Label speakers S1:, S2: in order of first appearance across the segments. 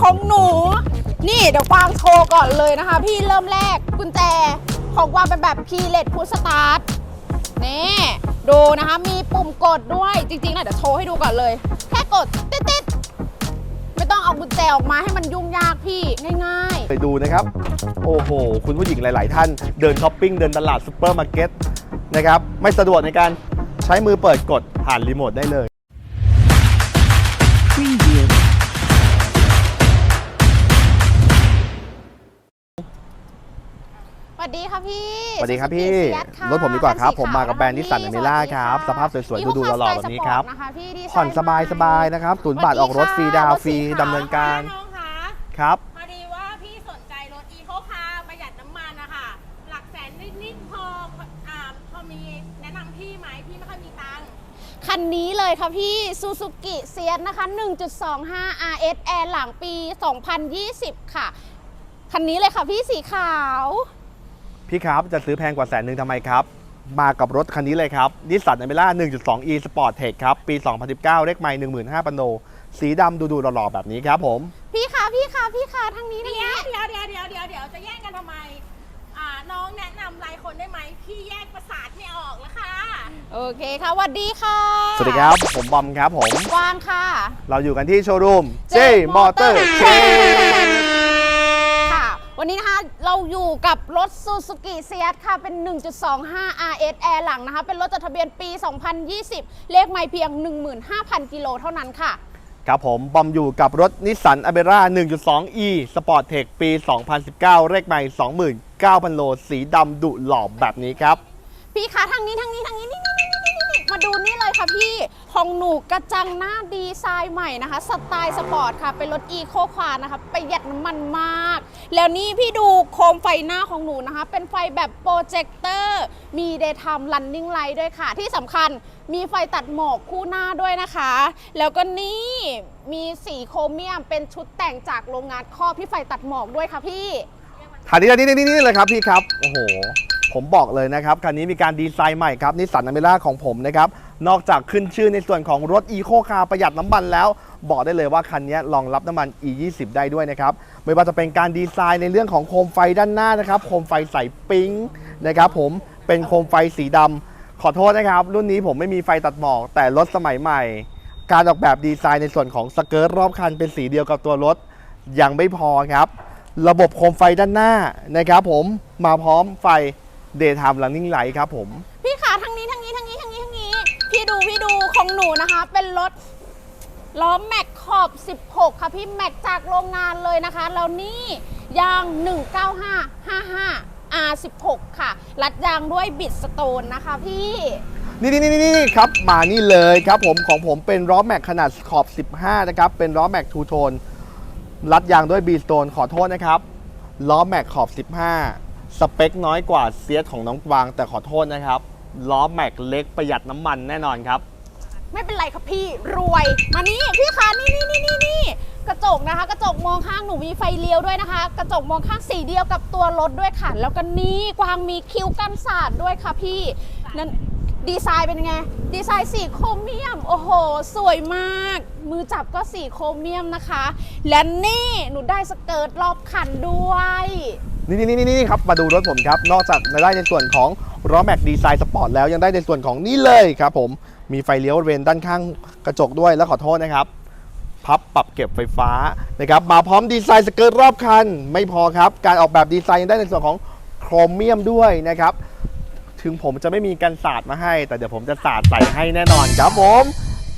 S1: ของหนู นี่เดี๋ยวกวางโชว์ก่อนเลยนะคะ พี่เริ่มแรกกุญแจของกวางเป็นแบบคีเลสพุสตาร์ทนี่ดูนะคะ มีปุ่มกดด้วยจริงๆนะเดี๋ยวโชว์ให้ดูก่อนเลย แค่กดติดๆไม่ต้องเอากุญแจออกมาให้มันยุ่งยากพี่ง่ายๆ
S2: ไปดูนะครับ โอ้โห คุณผู้หญิงหลาย ๆ ท่านเดินช้อปปิ้ง เดินตลาดซูเปอร์มาร์เก็ตนะครับ ไม่สะดวกในการใช้มือเปิดกดผ่านรีโมทได้เลย
S1: สวัสดีค่ะพี่
S2: สวัสดีครับพี่
S1: ซูซูกิ Fiat ค่ะ
S2: รถผมดีกว่าครับ
S1: คันสี
S2: ผมมากับแบรนด์
S1: ขว
S2: Nissan ะ
S1: คะ
S2: Almera
S1: พี่
S2: ครับ
S1: วั
S2: สภาพสวยๆ
S1: อีโค
S2: ดูๆหล่อๆ
S1: คาส
S2: แบบนี้
S1: สป
S2: ค
S1: อ
S2: รับ
S1: นะคะพี่ดีไซน์
S2: ผ่อนสบายๆนะครับศูนย์บาทออกรถฟรีดาวน์ฟรีดำเนินการ
S3: น้องคะ
S2: ครับ
S3: พอดีว่าพี่สนใจรถอีโคคาร์ประหยัดน้ำมันนะคะหลักแสนนิดๆพออ่าพอมีแนะนำพี่ไหมพี่ไม่ค่อยมีตังค์
S1: คันนี้เลยค่ะพี่ซูซูกิเซียนะคะ 1.25 RS Air หลังปี 2020 ค่ะ คันนี้เลยค่ะพี่สีขาว
S2: พี่ครับจะซื้อแพงกว่าแสนหนึ่งทำไมครับ มากับรถคันนี้เลยครับนิสสันอเมร่า 1.2e Sport Tech ครับ ปี 2019 เลขไมล์15,000ปันโนสีดำดูๆหล่อๆแบบนี้ครับผม
S1: พี่คะพี่คะพี่คะทางนี้ทาง
S3: เดี๋ยว
S1: นี้
S3: เดี๋ยวเดี๋ยวเดี๋ยวเดี๋ยวเดี๋ยวจะแย่งกันทำไม อ่า น้องแนะนำรายคนได้ไหม พี่แยกประสาทไม่ออกแล้วค่ะ
S1: โอเคค่ะสวัสดีค่ะ
S2: สวัสดีครับ ผมบอมครับผม
S1: กวางค่ะ
S2: เราอยู่กันที่โชว์รูม J
S1: J
S2: Motor
S1: Motor
S2: Trade
S1: ค่ะ วันนี้นะคะเราอยู่กับรถ Suzuki s e a t ค่ะ เป็น 1.25 RS Air หลังนะคะ เป็นรถจดทะเบียนปี 2020 เลขไม่เพียง 15,000 กิโลเท่านั้นค่ะ
S2: ครับผมบอมอยู่กับรถนิสสันอเ e ร่า 1.2e Sport Tech ปี 2019 เลขไมล์29,000 โล สีดำดุหล่อแบบนี้ครับ
S1: พี่คะทางนี้ทางนี้ทางนี้นี่นี่นี่นี่นี่มาดูนี่เลยค่ะพี่ ของหนูกระจังหน้าดีไซน์ใหม่นะคะ สไตล์สปอร์ตค่ะ เป็นรถอีโคคานะคะประหยัดน้ำมันมาก แล้วนี่พี่ดูโคมไฟหน้าของหนูนะคะ เป็นไฟแบบโปรเจคเตอร์ มี daytime running light ด้วยค่ะ ที่สำคัญมีไฟตัดหมอกคู่หน้าด้วยนะคะ แล้วก็นี่มีสีโครเมียมเป็นชุดแต่งจากโรงงานครอบที่ไฟตัดหมอกด้วยค่ะพี่
S2: คันนี้คันนี้นี่นี่เลยครับพี่ครับ โอ้โห ผมบอกเลยนะครับคันนี้มีการดีไซน์ใหม่ครับนิสสันอเมร่าของผมนะครับนอกจากขึ้นชื่อในส่วนของรถอีโคคาร์ประหยัดน้ำมันแล้ว บอกได้เลยว่าคันนี้รองรับน้ำมัน E20 ได้ด้วยนะครับไม่ว่าจะเป็นการดีไซน์ในเรื่องของโคมไฟด้านหน้านะครับโคมไฟใสปิ๊งนะครับผมเป็นโคมไฟสีดำขอโทษนะครับ รุ่นนี้ผมไม่มีไฟตัดหมอก แต่รถสมัยใหม่ การออกแบบดีไซน์ในส่วนของสเกิร์ตรอบคันเป็นสีเดียวกับตัวรถยังไม่พอครับ ระบบโคมไฟด้านหน้านะครับผมมาพร้อมไฟ Daytime Running Light ครับผม
S1: พี่ขาทางนี้ทางนี้ทางนี้ทางนี้ทางนี้ พี่ดูพี่ดูของหนูนะคะ เป็นรถล้อแม็กขอบ 16 ค่ะพี่แม็กจากโรงงานเลยนะคะ แล้วนี่ยาง 19555 R16 ค่ะ รัดยางด้วยบิดสโตนนะคะพี่
S2: นี่นี่นี่นี่ครับ มานี่เลยครับผมของผมเป็นล้อแม็กขนาดขอบ 15 นะครับ เป็นล้อแม็กทูโทนรัดยางด้วยบีสโตนขอโทษนะครับล้อแม็กขอบ 15 สเปคน้อยกว่าเซียสของน้องกวาง แต่ขอโทษนะครับ ล้อแม็กเล็กประหยัดน้ำมันแน่นอนครับ
S1: ไม่เป็นไรครับพี่รวยมานี่พี่คะนี่นี่นี่นี่นี่กระจกนะคะ กระจกมองข้างหนูมีไฟเลี้ยวด้วยนะคะ กระจกมองข้างสีเดียวกับตัวรถด้วยค่ะแล้วก็นี่กวางมีคิ้วกันสาดด้วยค่ะพี่นั่นดีไซน์เป็นไง ดีไซน์สีโครเมียม โอ้โห สวยมาก มือจับก็สีโครเมียมนะคะ และนี่หนูได้สเกิร์ตรอบคันด้วย
S2: นี่นี่นี่นี่ครับมาดูรถผมครับ นอกจากได้ในส่วนของล้อแม็กดีไซน์สปอร์ตแล้วยังได้ในส่วนของนี่เลยครับผมมีไฟเลี้ยวเรนด้านข้างกระจกด้วยแล้วขอโทษนะครับ พับปรับเก็บไฟฟ้านะครับมาพร้อมดีไซน์สเกิร์ตรอบคัน ไม่พอครับ การออกแบบดีไซน์ยังได้ในส่วนของโครเมียมด้วยนะครับ ถึงผมจะไม่มีกันสาดมาให้ แต่เดี๋ยวผมจะสาดใส่ให้แน่นอนครับผม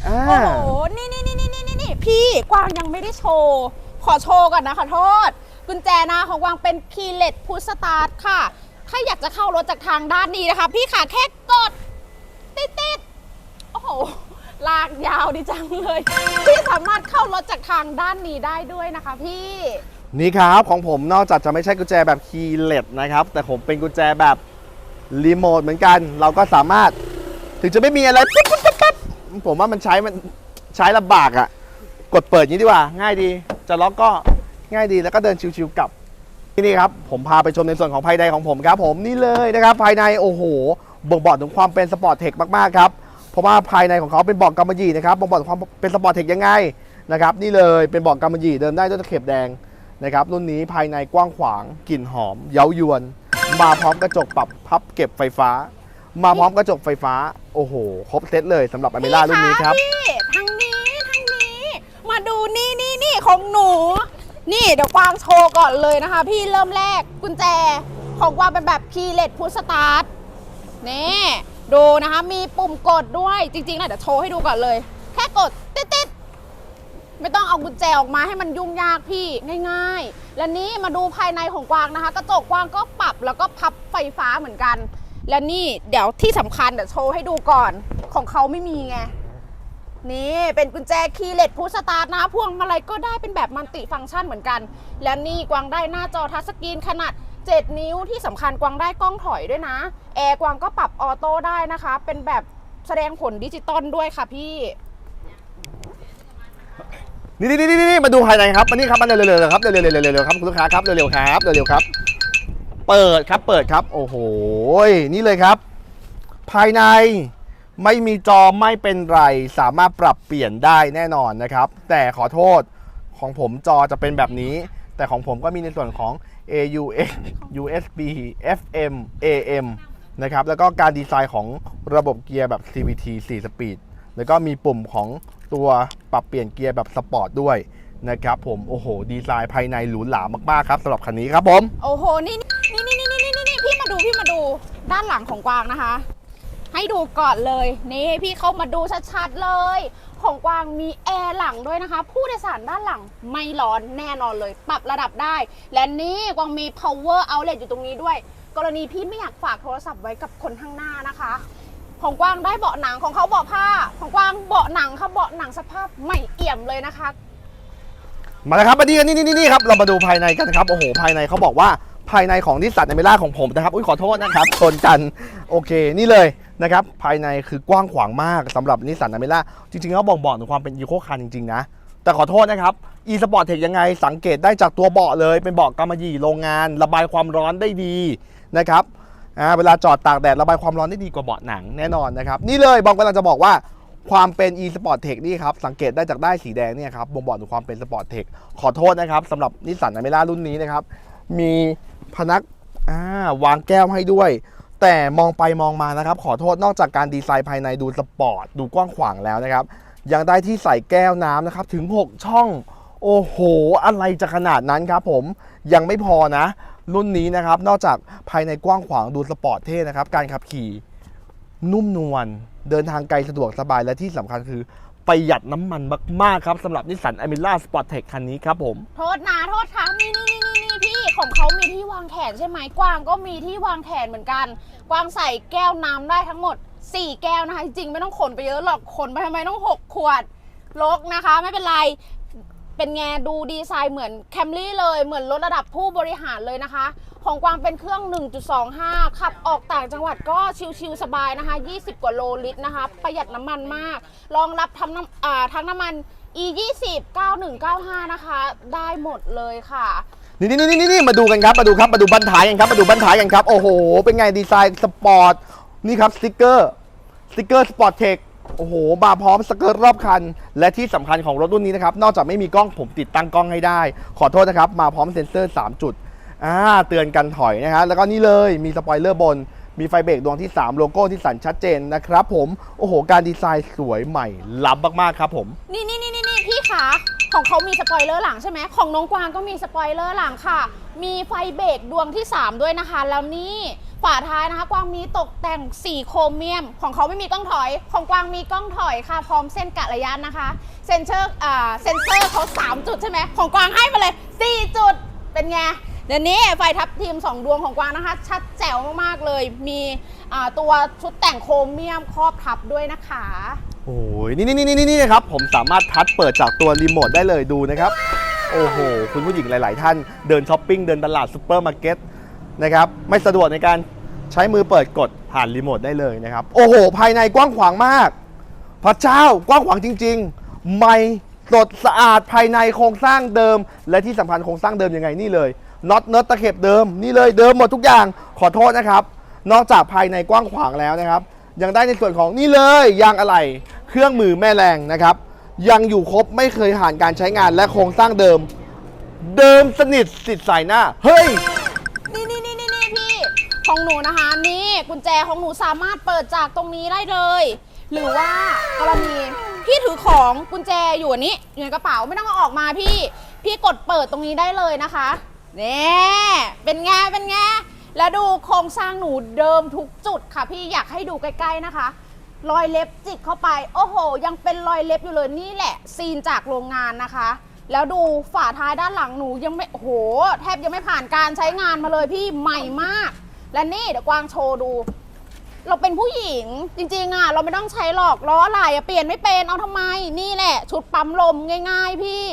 S2: อ่า
S1: โอ้โหนี่นี่นี่นี่นี่นี่พี่กวางยังไม่ได้โชว์ ขอโชว์ก่อนนะขอโทษ กุญแจหนาของวางเป็นคีเลสพุชสตาร์ทค่ะ ถ้าอยากจะเข้ารถจากทางด้านนี้นะคะ พี่ขาแค่กด ติดติดโอ้โหลากยาวดีจังเลย พี่สามารถเข้ารถจากทางด้านนี้ได้ด้วยนะคะพี่
S2: นี่ครับของผมนอกจากจะไม่ใช่กุญแจแบบคีย์เลสนะครับ แต่ผมเป็นกุญแจแบบรีโมทเหมือนกัน เราก็สามารถถึงจะไม่มีอะไรปุ๊บปุ๊บปุ๊บปุ๊บผมว่ามันใช้มันใช้ลำบากอะ่ะ กดเปิดงนี้ดีกว่า ง่ายดี จะล็อกก็ ง่ายดีแล้วก็เดินชิวๆกลับที่นี่ครับผมพาไปชมในส่วนของภายในของผมครับ ผมนี่เลยนะครับภายในโอ้โหบ่งบอกถึงความเป็นสปอร์ตเทคมากๆครับเพราะว่าภายในของเขาเป็นเบอกกำมะหยี่นะครับบ่งบอกถึงความเป็นสปอร์ตเทคยังไงนะครับนี่เลยเป็นเบอกกำมะหยี่เดินได้ด้วยตะเข็บแดงนะครับรุ่นนี้ภายในกว้างขวางกลิ่นหอม เย้ายวน มาพร้อมกระจกปรับพับเก็บไฟฟ้า มาพร้อมกระจกไฟฟ้า โอ้โห ครบเซตเลยสำหรับอเมร่ารุ่นนี้ครับ
S1: พี่ทางนี้ทางนี้ มาดูนี่นี่นี่ของหนู นี่เดี๋ยวกวางโชว์ก่อนเลยนะคะ พี่เริ่มแรกกุญแจของกวางเป็นแบบคีย์เลสพุชสตาร์ทนี่ดูนะคะ มีปุ่มกดด้วยจริงๆนะเดี๋ยวโชว์ให้ดูก่อนเลย แค่กดติดติดๆไม่ต้องเอากุญแจออกมาให้มันยุ่งยากพี่ง่าย ๆ และนี้มาดูภายในของกวางนะคะ กระจกกวางก็ปรับแล้วก็พับไฟฟ้าเหมือนกัน และนี่เดี๋ยวที่สำคัญเดี๋ยวโชว์ให้ดูก่อนของเขาไม่มีไง นี่เป็นกุญแจคีย์เลสพุชสตาร์ทนะพวงมาลัยก็ได้เป็นแบบมัลติฟังก์ชันเหมือนกัน และนี่กวางได้หน้าจอทัชสกรีนขนาด 7 นิ้วที่สำคัญกวางได้กล้องถอยด้วยนะ แอร์กวางก็ปรับออโต้ได้นะคะ เป็นแบบแสดงผลดิจิตอลด้วยค่ะพี่
S2: นี่นี่นี่นี่มาดูภายในครับมานี่ครับมาเร็วๆเร็วๆครับเร็วๆเร็วๆเร็วๆครับคุณลูกค้าครับเร็วๆครับเร็วๆครับ เปิดครับเปิดครับ โอ้โหนี่เลยครับ ภายใน ไม่มีจอไม่เป็นไรสามารถปรับเปลี่ยนได้แน่นอนนะครับ แต่ขอโทษของผมจอจะเป็นแบบนี้ แต่ของผมก็มีในส่วนของ AUX USB FM AM นะครับแล้วก็การดีไซน์ของระบบเกียร์แบบ CVT 4 สปีดแล้วก็มีปุ่มของตัวปรับเปลี่ยนเกียร์แบบสปอร์ตด้วยนะครับผมโอ้โห ดีไซน์ภายในหรูหรามากๆครับสำหรับคันนี้ครับผม
S1: โอ้โห นี่นี่นี่นี่นี่นี่นี่พี่มาดูพี่มาดูด้านหลังของกวางนะคะ ให้ดูก่อนเลย นี่พี่เข้ามาดูชัดๆเลย ของกวางมีแอร์หลังด้วยนะคะ ผู้โดยสารด้านหลังไม่ร้อนแน่นอนเลย ปรับระดับได้ และนี่กวางมี power outlet อยู่ตรงนี้ด้วย กรณีพี่ไม่อยากฝากโทรศัพท์ไว้กับคนข้างหน้านะคะ ของกวางได้เบาะหนังของเขาเบาะผ้า ของกวางเบาะหนังค่ะเบาะหนังสภาพใหม่เอี่ยมเลยนะคะ
S2: มาแล้วครับมาดีกันนี่นี่นี่ครับ เรามาดูภายในกันครับ โอ้โห ภายในเขาบอกว่า ภายในของนิสสันอเมร่าของผมนะครับ อุ้ยขอโทษนะครับชนกัน โอเค นี่เลยนะครับ ภายในคือกว้างขวางมากสำหรับนิสสันอเมร่าจริงๆแล้วบ่งบอกถึงความเป็นอีโคคาร์จริง ๆ นะ แต่ขอโทษนะครับ e sport tech ยังไง สังเกตได้จากตัวเบาะเลย เป็นเบาะกำมะหยี่โรงงาน ระบายความร้อนได้ดีนะครับเวลาจอดตากแดดระบายความร้อนได้ดีกว่าเบาะหนังแน่นอนนะครับ นี่เลยบอมกำลังจะบอกว่าความเป็น e sport tech นี่ครับสังเกตได้จากได้ายสีแดงเนี่ยครับบ่งบอกถึงความเป็น sport tech ขอโทษนะครับสำหรับนิสสันอเมร่ารุ่นนี้นะครับมี พนักอ่าวางแก้วให้ด้วย แต่มองไปมองมานะครับ ขอโทษนอกจากการดีไซน์ภายในดูสปอร์ตดูกว้างขวางแล้วนะครับ ยังได้ที่ใส่แก้วน้ำนะครับ ถึง 6 ช่อง โอ้โห อะไรจะขนาดนั้นครับผมยังไม่พอนะ รุ่นนี้นะครับ นอกจากภายในกว้างขวางดูสปอร์ตเท่นะครับ การขับขี่นุ่มนวลเดินทางไกลสะดวกสบายและที่สำคัญคือ ประหยัดน้ำมันมากๆครับสำหรับนิสสันอเมล่าสปอร์ตเทคคันนี้ครับผม
S1: โทษนะโทษค่ะนี่นี่นี่นี่พี่ของเขามีที่วางแขนใช่ไหมกวางก็มีที่วางแขนเหมือนกัน กวางใส่แก้วน้ำได้ทั้งหมด 4 แก้วนะคะ จริงๆไม่ต้องขนไปเยอะหรอกขนไปทำไมต้อง 6 ขวดลกนะคะ ไม่เป็นไร เป็นไงดูดีไซน์เหมือนแคมรี่เลยเหมือนรถระดับผู้บริหารเลยนะคะ ของกวางเป็นเครื่อง 1.25 ขับออกต่างจังหวัดก็ชิลๆสบายนะคะ 20 กว่าโลลิตรนะคะ ประหยัดน้ำมันมาก รองรับทั้งน้ำทั้งน้ำมัน e 2 0 9195 นะคะ ได้หมดเลยค่ะ
S2: นี่นี่นี่นี่มาดูกันครับมาดูครับมาดูบันท้ายกันครับมาดูบันท้ายกันครับโอ้โหเป็นไงดีไซน์สปอร์ตนี่ครับสติกเกอร์สติกเกอร์สปอร์ตเทค โอ้โหมาพร้อมสเกิร์ตรอบคัน และที่สำคัญของรถรุ่นนี้นะครับ นอกจากไม่มีกล้องผมติดตั้งกล้องให้ได้ ขอโทษนะครับ มาพร้อมเซ็นเซอร์ 3 จุด อ่า เตือนกันถอยนะฮะแล้วก็นี่เลยมีสปอยเลอร์บน มีไฟเบรกดวงที่ 3 โลโก้ที่สันชัดเจนนะครับผม โอ้โห การดีไซน์สวยใหม่ ล้ำมากๆครับผม
S1: นี่นี่นี่นี่นี่พี่คะของเขามีสปอยเลอร์หลังใช่ไหมของน้องกวางก็มีสปอยเลอร์หลังค่ะ มีไฟเบรกดวงที่ 3 ด้วยนะคะ แล้วนี่ ฝาท้ายนะคะ กวางมีตกแต่งสีโครเมียม ของเขาไม่มีกล้องถอย ของกวางมีกล้องถอยค่ะ พร้อมเส้นกะระยะนะคะ เซนเซอร์อ่าเซนเซอร์เขา3 จุดใช่ไหม ของกวางให้มาเลย 4 จุด เป็นไง เดี๋ยวนี้ไฟทับทีม 2 ดวงของกวางนะคะ ชัดแจ๋วมากๆเลย มีตัวชุดแต่งโครเมียมครอบทับด้วยนะคะ
S2: โอ้ยนี่นี่นี่นี่นี่นะครับ ผมสามารถทัชเปิดจากตัวรีโมทได้เลยดูนะครับ โอ้โห คุณผู้หญิงหลาย ๆ ท่านเดินช้อปปิ้ง เดินตลาดซูเปอร์มาร์เก็ต นะครับไม่สะดวกในการใช้มือเปิดกดผ่านรีโมทได้เลยนะครับโอ้โห ภายในกว้างขวางมาก พระเจ้ากว้างขวางจริง ๆ ไม่สดสะอาดภายในโครงสร้างเดิม และที่สำคัญโครงสร้างเดิมยังไงนี่เลยน็อตเนิร์ตตะเข็บเดิมนี่เลยเดิมหมดทุกอย่างขอโทษนะครับ นอกจากภายในกว้างขวางแล้วนะครับ ยังได้ในส่วนของนี่เลยยางอะไหล่เครื่องมือแม่แรงนะครับ ยังอยู่ครบไม่เคยผ่านการใช้งานและโครงสร้างเดิม เดิมสนิทสิทธิ์ใส่หน้าเฮ้ย
S1: ของหนูนะคะ นี่กุญแจของหนูสามารถเปิดจากตรงนี้ได้เลย หรือว่ากรณีพี่ถือของกุญแจอยู่อันนี้อยู่ในกระเป๋าไม่ต้องเอาออกมาพี่ พี่กดเปิดตรงนี้ได้เลยนะคะเนี่เป็นไงเป็นไงแล้วดูโครงสร้างหนูเดิมทุกจุดค่ะ พี่อยากให้ดูใกล้ๆนะคะรอยเล็บจิกเข้าไป โอ้โห ยังเป็นรอยเล็บอยู่เลยนี่แหละ ซีนจากโรงงานนะคะ แล้วดูฝาท้ายด้านหลังหนูยังไม่โอ้โห แทบยังไม่ผ่านการใช้งานมาเลยพี่ใหม่มาก และนี่เดี๋ยวกวางโชว์ดู เราเป็นผู้หญิงจริงๆอะเราไม่ต้องใช้หรอกล้ออะไรอะเปลี่ยนไม่เป็นเอาทำไม นี่แหละ ชุดปั๊มลมง่าย ๆ พี่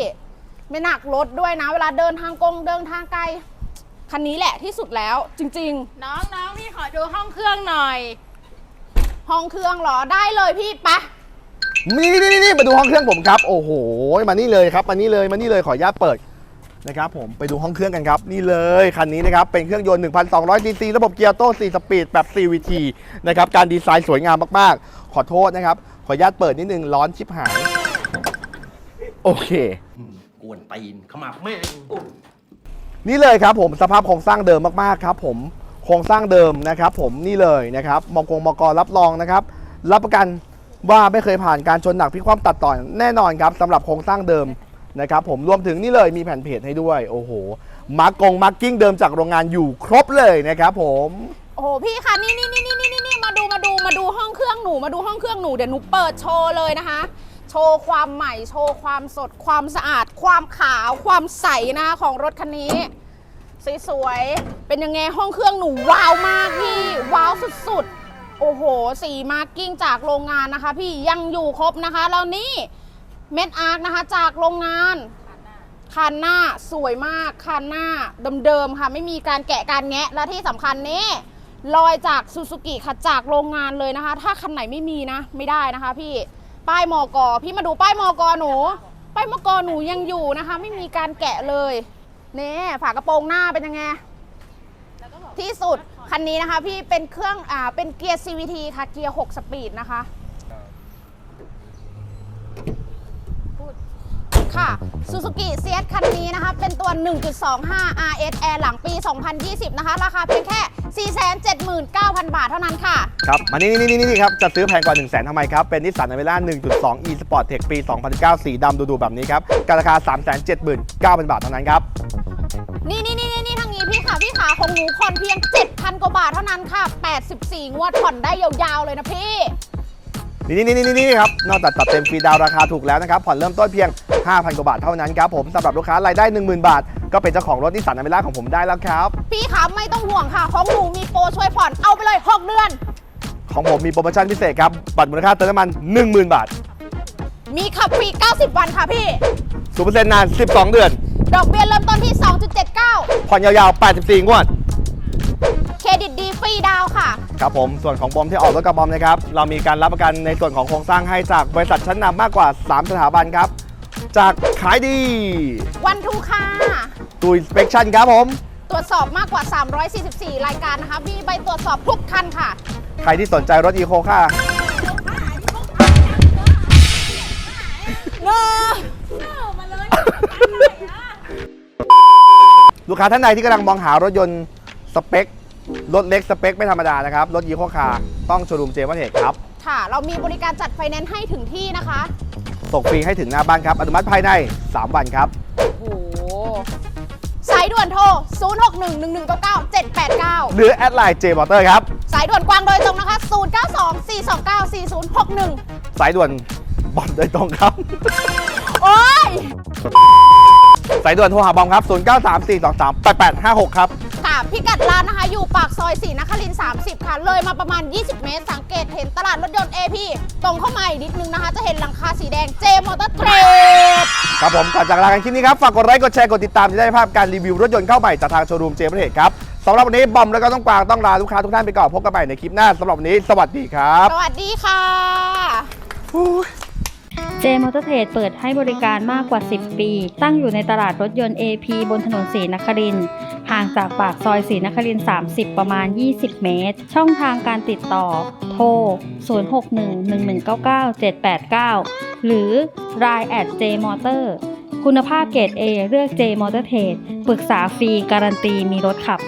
S1: ไม่หนักรถด้วยนะ เวลาเดินทางกงเดินทางไกลคันนี้แหละที่สุดแล้วจริงๆ
S3: น้องน้องพี่ขอดูห้องเครื่องหน่อย
S1: ห้องเครื่องเหรอได้เลยพี่ปะ
S2: นี่นี่นี่นี่มาดูห้องเครื่องผมครับ โอ้โห มานี่เลยครับ มานี่เลย มานี่เลย ขออนุญาตเปิด นะครับผมไปดูห้องเครื่องกันครับ นี่เลยคันนี้นะครับ เป็นเครื่องยนต์ 1,200ซีซีระบบเกียร์โต้4สปีดแบบ CVT นะครับ การดีไซน์สวยงามมาก ๆ ขอโทษนะครับ ขออนุญาตเปิดนิดนึง ร้อนชิบหาย โอเค
S4: กวนตีนขมับแม่งโอ้
S2: นี่เลยครับผมสภาพโครงสร้างเดิมมาก ๆ ครับผมโครงสร้างเดิมนะครับผมนี่เลยนะครับมกงมกรับรองนะครับ รับประกันว่าไม่เคยผ่านการชนหนักพลิกคว่ำตัดต่อแน่นอนครับสำหรับโครงสร้างเดิม นะครับผมรวมถึงนี่เลยมีแผ่นเพจให้ด้วย โอ้โหมาร์กงมาร์กิ้งเดิมจากโรงงานอยู่ครบเลยนะครับผม
S1: โอ้โหพี่คะนี่นี่นี่นี่นี่นี่มาดูมาดูมาดูห้องเครื่องหนูมาดูห้องเครื่องหนูเดี๋ยวหนูเปิดโชว์เลยนะคะ โชว์ความใหม่โชว์ความสดความสะอาด ความขาวความใสนะคะของรถคันนี้สวยๆเป็นยังไงห้องเครื่องหนูว้าวมากพี่ว้าวสุดๆโอ้โหสีมาร์กิ้งจากโรงงานนะคะ พี่ยังอยู่ครบนะคะแล้วนี่ เม็ดอาร์คนะคะจากโรงงานคันหน้าสวยมากคันหน้าเดิมๆค่ะ ไม่มีการแกะการแงะและที่สำคัญนี่รอยจากซูซูกิค่ะจากโรงงานเลยนะคะ ถ้าคันไหนไม่มีนะ ไม่ได้นะคะ พี่ป้ายมอกอพี่มาดูป้ายมอกอหนู ป้ายมอกอหนูยังอยู่นะคะ ไม่มีการแกะเลยนี่ฝากระโปรงหน้าเป็นยังไงที่สุดคันนี้นะคะ พี่เป็นเครื่องอ่าเป็นเกียร์ CVT ค่ะเกียร์ 6 สปีดนะคะ ค่ะ Suzuki CS คันนี้นะคะ เป็นตัว 1.25 RS Air หลังปี 2020 นะคะ ราคาเพียงแค่ 479,000 บาทเท่านั้นค่ะ
S2: ครับมานี่นี่นี่นี่ครับ จะซื้อแพงกว่า 1 0 0 0 0แทำไมครับ เป็นนิสสันอเมร่า1.2 e Sport Tech ปี 2019สีดำดูๆแบบนี้ครับกับราคา 379,000 บาทเท่านั้นครับ
S1: นี่นี่นี่นี่ทางนี้พี่ค่ะ พี่ขาของหนูผ่อนเพียง 7,000 กว่าบาทเท่านั้นค่ะ 84 งวดผ่อนได้ยาวๆเลยนะพี่
S2: นี่นี่นี่นี่นี่ครับนอกจากตัดเต็มฟรีดาวน์ราคาถูกแล้วนะครับผ่อนเริ่มต้นเพียง 5,000 กว่าบาทเท่านั้นครับผมสำหรับลูกค้ารายได้ 10,000 บาท ก็เป็นเจ้าของรถนิสสันอเมร่าของผมได้แล้วครับ
S1: พี่ขาไม่ต้องห่วงค่ะ ของหนูมีโปรช่วยผ่อนเอาไปเลย 6 เดือน
S2: ของผมมีโปรโมชั่นพิเศษครับบัตรมูลค่าเติมน้ำมัน 10,000 บาท
S1: มีขับฟรี 90 วันค่ะพี่
S2: สูเปอร์เซ็นต์นาน 12 เดือน
S1: ดอกเบี้ยเริ่มต้นที่ 2.79
S2: ผ่อนยาวๆ 84 งวด
S1: ค่ะ
S2: ครับผมส่วนของบอมที่ออกรถกับบอมนะครับเรามีการรับประกันในส่วนของโครงสร้างให้จากบริษัทชั้นนำมากกว่า 3 สถาบันครับ จากขายดี
S1: วันทูค่ะ
S2: ตูอินสเปคชั่นครับผม
S1: ตรวจสอบมากกว่า 344 รายการนะคะ มีใบตรวจสอบทุกคันค่ะ
S2: ใครที่สนใจรถอีโคค่า
S1: เนอะ
S3: มาเลย
S2: ลูกค้าท่านใดที่กำลังมองหารถยนต์สเปค รถเล็กสเปคไม่ธรรมดานะครับ รถอีโคคาร์ต้องโชว์รูมเจมส์เทคครับ
S1: ค่ะ เรามีบริการจัดไฟแนนซ์ให้ถึงที่นะคะ
S2: ส่งฟรีให้ถึงหน้าบ้านครับ อนุมัติภายใน 3 วันครับ
S1: โอ้โหสายด่วนโทร 0611199789
S2: หรือแอดไลน์เจมอเตอร์ครับ
S1: สายด่วนกวางโดยตรงนะคะ 0924294061
S2: สายด่วนบอมโดยตรงครับ
S1: โอ้ย
S2: สายด่วนโทรหาบอมครับ 0934238856 ครับ
S1: ค่ะ พิกัดร้านนะคะ อยู่ปากซอยสีนครินทร์30 ค่ะ เลยมาประมาณ 20 เมตร สังเกตเห็นตลาดรถยนต์ AP ตรงเข้ามาอีกนิดนึงนะคะ จะเห็นหลังคาสีแดงเจมอเตอร์เทรด
S2: ครับผมก่อนจากลากันคลิปนี้ครับ ฝากกดไลค์กดแชร์กดติดตามจะได้ภาพการรีวิวรถยนต์เข้าใหม่จากทางโชว์รูมเจมส์เทคครับสำหรับวันนี้บอมแล้วก็ต้องกวางต้องลาลูกค้าทุกท่านไปก่อนพบกันใหม่ในคลิปหน้าสำหรับวันนี้สวัสดีครับ
S1: สวัสดีค่ะ
S5: เจมอเตอร์เทรดเปิดให้บริการมากกว่า 10 ปี ตั้งอยู่ในตลาดรถยนต์ AP บนถนนศรีนครินทร์ห่างจากปากซอยศรีนครินทร์30 ประมาณ 20 เมตร ช่องทางการติดต่อ โทร 0611199789 หรือ Line at J Motor คุณภาพเกรด A เลือก J Motor Trade ปรึกษาฟรีการันตีมีรถขับ